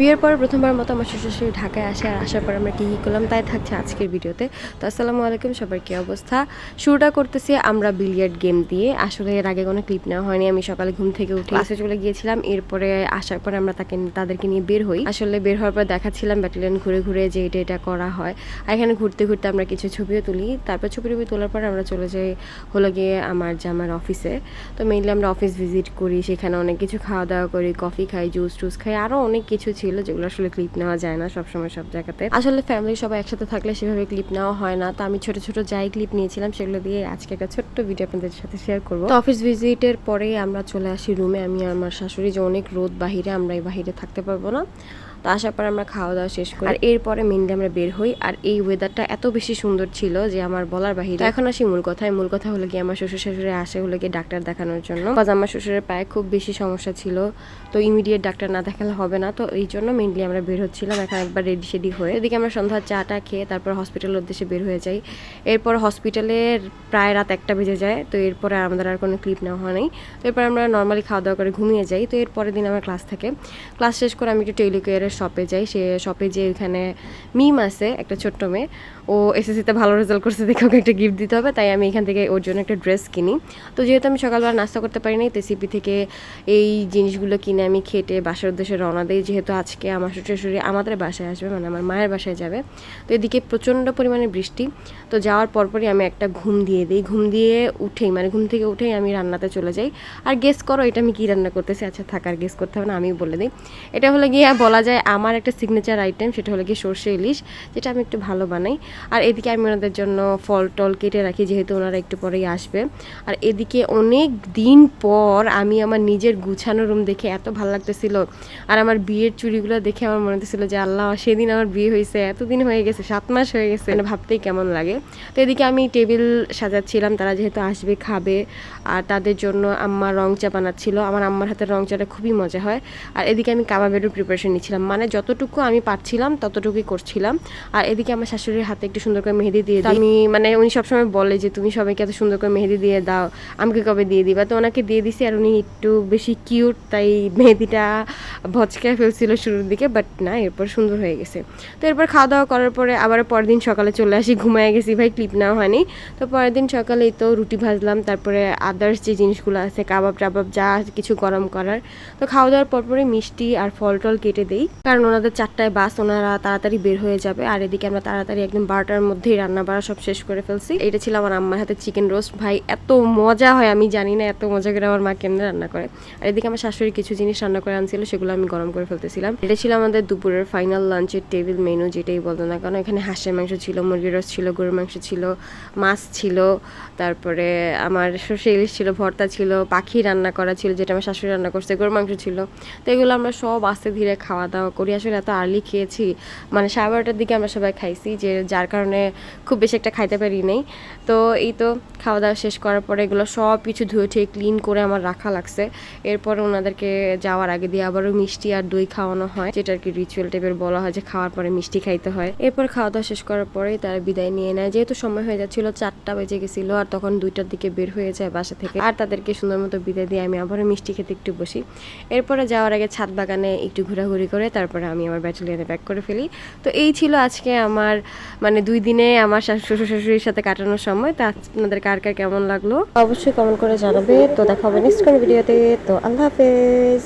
বিয়ের পর প্রথমবার মতো আমার শ্বশুর শাশুড়ি ঢাকায় আসে আর আসার পর আমরা কী কী করলাম তাই থাকছে আজকের ভিডিওতে। তো আসসালামু আলাইকুম সবার কী অবস্থা? শুরুটা করতেছি আমরা বিলিয়ার্ড গেম দিয়ে। আসলে এর আগে কোনো ক্লিপ নেওয়া হয়নি আমি সকালে ঘুম থেকে উঠে ক্লাসে চলে গিয়েছিলাম এরপরে আসার পর আমরা তাকে তাদেরকে নিয়ে বের হই। আসলে বের হওয়ার পর দেখাচ্ছিলাম ব্যাটালিয়ন ঘুরে ঘুরে যে এটা এটা করা হয়। আর এখানে ঘুরতে ঘুরতে আমরা কিছু ছবিও তুলি। তারপর ছবি টবি তোলার পর আমরা চলে যাই হলো গিয়ে আমার জামার অফিসে। তো মেইনলি আমরা অফিস ভিজিট করি সেখানে অনেক কিছু খাওয়া দাওয়া করি কফি খাই জুস টুস খাই আরও অনেক কিছু ছিল। যেগুলো আসলে ক্লিপ নেওয়া যায় না সবসময় সব জায়গাতে। আসলে ফ্যামিলি সবাই একসাথে থাকলে সেভাবে ক্লিপ নেওয়া হয় না। তো আমি ছোট ছোট যাই ক্লিপ নিয়েছিলাম, সেগুলো দিয়ে আজকে একটা ছোট্ট ভিডিও আপনাদের সাথে শেয়ার করব। তো অফিস ভিজিটের পরে আমরা চলে আসি রুমে আমি আমার শাশুড়ি যে অনেক রোদ বাহিরে, আমরা এই বাহিরে থাকতে পারব না। তো আসার পর আমরা খাওয়া দাওয়া শেষ করি। আর এরপরে মেনলি আমরা বের হই। আর এই ওয়েদারটা এত বেশি সুন্দর ছিল যে আমার বলার বাহিরে। এখন আসি মূল কথায়। মূল কথা হলো কি আমার শ্বশুর শাশুড়ি আসে হলো গিয়ে ডাক্তার দেখানোর জন্য। কাজ আমার শ্বশুরের পায়ে খুব বেশি সমস্যা ছিল। তো ইমিডিয়েট ডাক্তার না দেখালে হবে না। তো এই জন্য মেনলি আমরা বের হচ্ছিলাম, এখন একবার রেডি সেডি হয়ে। এদিকে আমরা সন্ধ্যার চাটা খেয়ে তারপর হসপিটালের উদ্দেশ্যে বের হয়ে যাই। এরপর হসপিটালের প্রায় রাত একটা বেজে যায়, তো এরপরে আমাদের আর কোনো ক্লিপ নেওয়া হয় নাই। তো এরপর আমরা নর্মালি খাওয়া দাওয়া করে ঘুমিয়ে যাই, তো এরপরের দিন আমার ক্লাস থাকে। ক্লাস শেষ করে আমি একটু টেলিকেয়ারের শপে যাই। সে শপে যে ওইখানে মিম আছে, একটা ছোট্ট মেয়ে। ও এসএসসিতে ভালো রেজাল্ট করছে দেখে ওকে একটা গিফট দিতে হবে, তাই আমি এখান থেকে ওর জন্য একটা ড্রেস কিনি। তো যেহেতু আমি সকালবেলা নাস্তা করতে পারিনি তো সিপি থেকে এই জিনিসগুলো কিনে আমি খেটে বাসার উদ্দেশ্যে রওনা দিই। যেহেতু আজকে আমার শ্বশুর শাশুড়ি আমাদের বাসায় আসবে মানে আমার মায়ের বাসায় যাবে। তো এদিকে প্রচণ্ড পরিমাণে বৃষ্টি। তো যাওয়ার পরপরই আমি একটা ঘুম দিয়ে দিই। ঘুম দিয়ে উঠেই মানে ঘুম থেকে উঠেই আমি রান্নাতে চলে যাই। আর গেস করো এটা আমি কী রান্না করতেছি? আচ্ছা থাকার গেস করতে হবে না আমি বলে দিই। এটা হলো গিয়ে বলা যায় আমার একটা সিগনেচার আইটেম সেটা হলো গিয়ে সর্ষে ইলিশ, যেটা আমি একটু ভালো বানাই। আর এদিকে আমি ওনাদের জন্য ফল টল কেটে রাখি, যেহেতু ওনারা একটু পরেই আসবে। আর এদিকে অনেক দিন পর আমি আমার নিজের গুছানো রুম দেখে এত ভালো লাগতেছিল, আর আমার বিয়ের চুড়িগুলো দেখে আমার মনে হচ্ছিল যে, আল্লাহ, সেদিন আমার বিয়ে হয়েছে, এতদিন হয়ে গেছে, সাত মাস হয়ে গেছে। মানে ভাবতেই কেমন লাগে। তো এদিকে আমি টেবিল সাজাচ্ছিলাম, তারা যেহেতু আসবে, খাবে, আর তাদের জন্য আম্মা রং চা বানাচ্ছিল। আমার আম্মার হাতের রং চাটা খুবই মজা হয়। আর এদিকে আমি কাবাবেরও প্রিপারেশন নিচ্ছিলাম। মানে যতটুকু আমি পারছিলাম, ততটুকুই করছিলাম। আর এদিকে আমার শাশুড়ির হাতে একটু সুন্দর করে মেহেদি দিয়ে দিই। আমি মানে উনি সবসময় বলে যে তুমি সবাইকে এত সুন্দর করে মেহেদি দিয়ে দাও আমাকে কবে দিয়ে দিবা? তো ওনাকে দিয়ে দিছি আর উনি একটু বেশি কিউট তাই মেহেদিটা ভচকায় ফেলছিল শুরুর দিকে বাট না এরপর সুন্দর হয়ে গেছে। তো এরপর খাওয়া দাওয়া করার পরে আবার পরের দিন সকালে চলে আসি ঘুমায় গেছি ভাই ক্লিপ নেওয়া হয়নি। তো পরের দিন সকালেই তো রুটি ভাজলাম তারপরে আদার্স যে জিনিসগুলো আছে কাবাব টাবাব যা কিছু গরম করার। তো খাওয়া দাওয়ার পর পরে মিষ্টি আর ফল টল কেটে দেই কারণ ওনাদের চারটায় বাস ওনারা তাড়াতাড়ি বের হয়ে যাবে আর এদিকে আমরা তাড়াতাড়ি একদম বারোটার মধ্যেই রান্না বাড়া সব শেষ করে ফেলছি। এটা ছিল আমার আম্মার হাতে চিকেন রোস্ট ভাই, এত মজা হয়, আমি জানি না এত মজা করে আমার মা কেমনে রান্না করে। আর এদিকে আমার শাশুড়ি কিছু জিনিস রান্না করে আনছিল, সেগুলো আমি গরম করে ফেলতেছিলাম। এটা ছিল আমাদের দুপুরের ফাইনাল লাঞ্চের টেবিল মেনু যেটাই বলতো না কারণ এখানে হাঁসের মাংস ছিল, মুরগির রস ছিল, গরুর মাংস ছিল, মাছ ছিল, তারপরে আমার সর্ষে ইলিশ ছিল, ভর্তা ছিল, পাখি রান্না করা ছিল, যেটা আমার শাশুড়ি রান্না করছে, গরুর মাংস ছিল। তো এগুলো আমরা সব আস্তে ধীরে খাওয়া দাওয়া করি। আসলে এত আর্লি খেয়েছি মানে সাড়ে বারোটার দিকে আমরা সবাই খাইছি যে যার কারণে খুব বেশি একটা খাইতে পারি নাই। তো এই তো খাওয়া দাওয়া শেষ করার পরে এগুলো সব কিছু ধুয়ে ঠিয়ে ক্লিন করে আমার রাখা লাগছে। এরপর ওনাদেরকে যাওয়ার আগে দিয়ে আবারও মিষ্টি আর দই খাওয়ানো হয়, যেটা আর কি রিচুয়াল টাইপের বলা হয় যে খাওয়ার পরে মিষ্টি খাইতে হয়। এরপর খাওয়া দাওয়া শেষ করার পরেই তারা বিদায় নিয়ে নেয়। যেহেতু সময় হয়ে যাচ্ছিল চারটা বেজে গেছিল আর তখন দুইটার দিকে বের হয়ে যায় বাসা থেকে। আর তাদেরকে সুন্দর মতো বিদায় দিয়ে আমি আবারও মিষ্টি খেতে একটু বসি। এরপরে যাওয়ার আগে ছাদ বাগানে একটু ঘোরাঘুরি করে তারপরে আমি আমার ব্যাটালিয়ানে ব্যাক করে ফেলি। তো এই ছিল আজকে আমার মানে দুই দিনে আমার শ্বশুর শাশুড়ির সাথে কাটানোর সময় তা আপনাদের কার কার কেমন লাগল? অবশ্যই কমেন্ট করে জানাবে। তো দেখা হবে নেক্সট কোনো ভিডিওতে তো আল্লাহ হাফেজ।